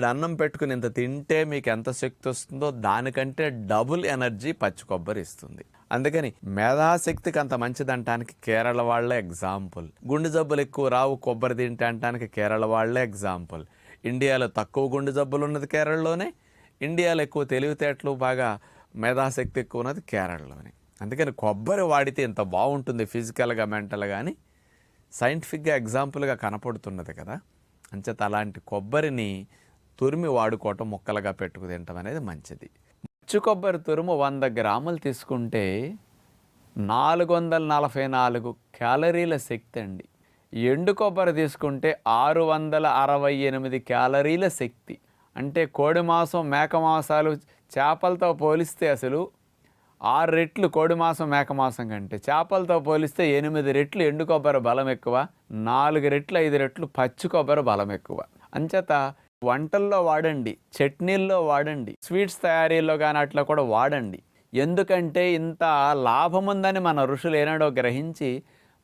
అన్నం పెట్టుకుని ఇంత తింటే మీకు ఎంత శక్తి వస్తుందో దానికంటే డబుల్ ఎనర్జీ పచ్చి కొబ్బరి ఇస్తుంది. అందుకని మేధాశక్తికి అంత మంచిదంటానికి కేరళ వాళ్ళే ఎగ్జాంపుల్. గుండె జబ్బులు ఎక్కువ రావు కొబ్బరి తింటే అంటానికి కేరళ వాళ్ళే ఎగ్జాంపుల్. ఇండియాలో తక్కువ గుండె జబ్బులు ఉన్నది కేరళలోనే ఇండియాలో ఎక్కువ తెలివితేటలు బాగా మేధాశక్తి ఎక్కువ ఉన్నది కేరళలోనే. అందుకని కొబ్బరి వాడితే ఇంత బాగుంటుంది ఫిజికల్గా మెంటల్ కానీ సైంటిఫిక్గా ఎగ్జాంపుల్గా కనపడుతున్నది కదా. అంచేత అలాంటి కొబ్బరిని తురిమి వాడుకోవటం ముక్కలుగా పెట్టుకు తినటం అనేది మంచిది. పచ్చి కొబ్బరి తురుము వంద గ్రాములు తీసుకుంటే నాలుగు వందల నలభై నాలుగు క్యాలరీల శక్తి అండి. ఎండు కొబ్బరి తీసుకుంటే ఆరు వందల అరవై ఎనిమిది క్యాలరీల శక్తి. అంటే కోడి మాంసం మేక మాంసాలు చేపలతో పోలిస్తే అసలు ఆరు రెట్లు కోడి మాంసం మేక మాంసం కంటే. చేపలతో పోలిస్తే ఎనిమిది రెట్లు ఎండు కొబ్బరి బలం ఎక్కువ నాలుగు రెట్లు ఐదు రెట్లు పచ్చి కొబ్బరి బలం ఎక్కువ. అంచేత వంటల్లో వాడండి చట్నీల్లో వాడండి స్వీట్స్ తయారీలో కానీ అట్లా కూడా వాడండి. ఎందుకంటే ఇంత లాభం ఉందని మన ఋషులు ఏనాడో గ్రహించి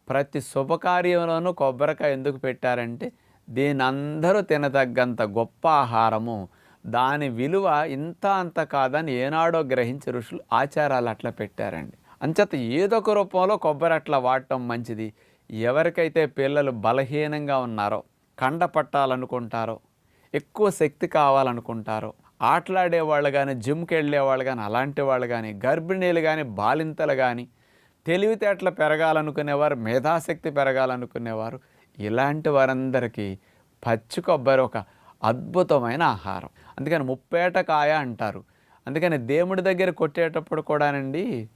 ప్రతి శుభకార్యంలోనూ కొబ్బరికాయ ఎందుకు పెట్టారంటే దీని అందరూ తినదగ్గంత గొప్ప ఆహారము. దాని విలువ ఇంత అంత కాదని ఏనాడో గ్రహించి ఋషులు ఆచారాలు అట్లా పెట్టారండి. అంచేత ఏదొక రూపంలో కొబ్బరి అట్లా వాడటం మంచిది. ఎవరికైతే పిల్లలు బలహీనంగా ఉన్నారో కండ పట్టాలనుకుంటారో ఎక్కువ శక్తి కావాలనుకుంటారో. ఆటలాడే వాళ్ళు కానీ జిమ్కి వెళ్ళే వాళ్ళు కానీ అలాంటి వాళ్ళు కానీ గర్భిణీలు కానీ బాలింతలు కానీ తెలివితేటలు పెరగాలనుకునేవారు మేధాశక్తి పెరగాలనుకునేవారు ఇలాంటి వారందరికీ పచ్చి కొబ్బరి ఒక అద్భుతమైన ఆహారం. అందుకని ముప్పేట కాయ అంటారు. అందుకని దేవుడి దగ్గర కొట్టేటప్పుడు కూడానండి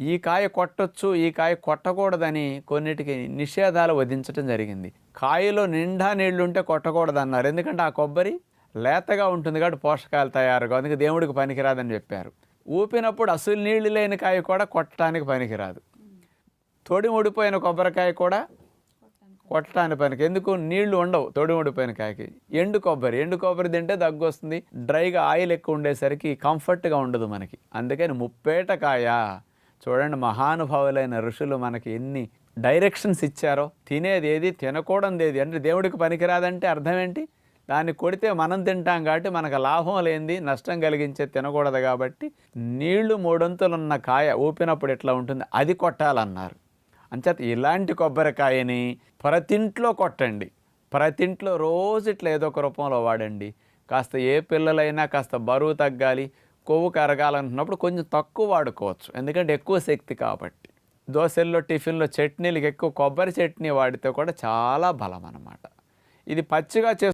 ఈ కాయ కొట్టొచ్చు ఈ కాయ కొట్టకూడదని కొన్నిటికి నిషేధాలు వధించటం జరిగింది. కాయలో నిండా నీళ్ళుంటే కొట్టకూడదు అన్నారు ఎందుకంటే ఆ కొబ్బరి లేతగా ఉంటుంది కాబట్టి పోషకాలు తయారుగా. అందుకే దేవుడికి పనికిరాదని చెప్పారు. ఊపినప్పుడు అసలు నీళ్ళు లేని కాయ కూడా కొట్టడానికి పనికిరాదు. తొడి ముడిపోయిన కొబ్బరికాయ కూడా కొట్టడానికి పనికి ఎందుకు? నీళ్ళు ఉండవు తొడి ముడిపోయిన కాయకి. ఎండు కొబ్బరి ఎండు కొబ్బరి తింటే దగ్గు వస్తుంది. డ్రైగా ఆయిల్ ఎక్కువ ఉండేసరికి కంఫర్ట్గా ఉండదు మనకి. అందుకని ముప్పేట కాయ చూడండి మహానుభావులైన ఋషులు మనకి ఎన్ని డైరెక్షన్స్ ఇచ్చారో. తినేది ఏది తినకూడదు ఏది? అంటే దేవుడికి పనికిరాదంటే అర్థం ఏంటి దాన్ని కొడితే మనం తింటాం కాబట్టి మనకు లాభం లేనిది నష్టం కలిగించే తినకూడదు కాబట్టి నీళ్ళు మూడొంతులున్న కాయ ఊపినప్పుడు ఎట్లా ఉంటుంది? అది కొట్టాలన్నారు. అంచేత ఇలాంటి కొబ్బరికాయని ప్రతింట్లో కొట్టండి. ప్రతింట్లో రోజు ఇట్లా ఏదో ఒక రూపంలో వాడండి. కాస్త ఏ పిల్లలైనా కాస్త బరువు తగ్గాలి. కొవ్వు కరగాలనుకున్నప్పుడు కొంచెం తక్కువ వాడుకోవచ్చు. ఎందుకంటే ఎక్కువ శక్తి కాబట్టి. దోశల్లో టిఫిన్లో చట్నీలకు ఎక్కువ కొబ్బరి చట్నీ వాడితే కూడా చాలా బలం అన్నమాట. ఇది పచ్చిగా చేసు